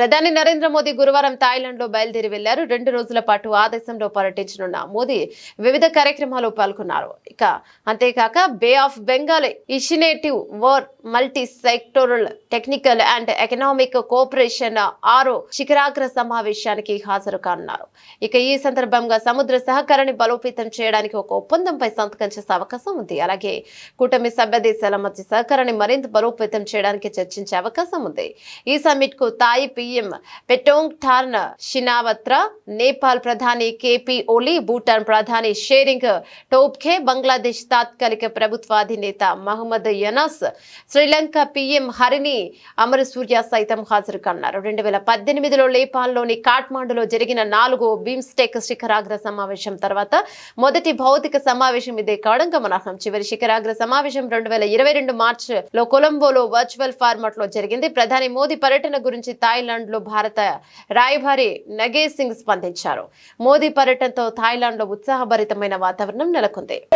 ప్రధాని నరేంద్ర మోదీ గురువారం థాయిలాండ్లో బయలుదేరి వెళ్ళారు. రెండు రోజుల పాటు ఆ దేశంలో పర్యటించనున్న మోదీ వివిధ కార్యక్రమాల్లో పాల్గొన్నారు. ఇక అంతేకాక Bay of Bengal initiative for multi sectoral technical and economic cooperation ఆరో శిఖరాగ్ర సమావేశానికి హాజరు కానున్నారు ఇక ఈ సందర్భంగా సముద్ర సహకారాన్ని బలోపేతం చేయడానికి ఒక ఒప్పందంపై సంతకం చేసే అవకాశం ఉంది. అలాగే కూటమి సభ్య దేశాల మధ్య సహకారాన్ని మరింత బలోపేతం చేయడానికి చర్చించే అవకాశం ఉంది. ఈ సమ్మిట్కు Thai PM Paetongtarn Shinawatra Nepal ప్రధాని కేపీ ఓలీ భూటాన్ ప్రధాని షేరింగ్ టోప్ఖే బంగ్లాదేశ్ తాత్కాలిక ప్రభుత్వాధినేత మహమ్మద్ యనస్ శ్రీలంక పిఎం హరిని అమరసూర్య సైతం హాజరు కానున్నారు రెండు వేల పద్దెనిమిదిలో నేపాల్లోని కాఠ్మాండులో జరిగిన నాలుగో బిమ్స్టెక్ శిఖరాగ్ర సమావేశం తర్వాత మొదటి భౌతిక సమావేశం ఇదే కావడం గమనార్హం చివరి శిఖరాగ్ర సమావేశం రెండు వేల ఇరవై రెండు మార్చ్లో కొలంబోలో వర్చువల్ ఫార్మాట్లో జరిగింది. ప్రధాని మోదీ పర్యటన గురించి థాయిలాండ్ లో భారత రాయభారి నగే సింగ్ స్పందించారు. మోదీ పర్యటనతో థాయిలాండ్లో ఉత్సాహభరితమైన వాతావరణం నెలకొంది.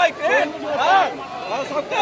baik, eh? Ah, sokta,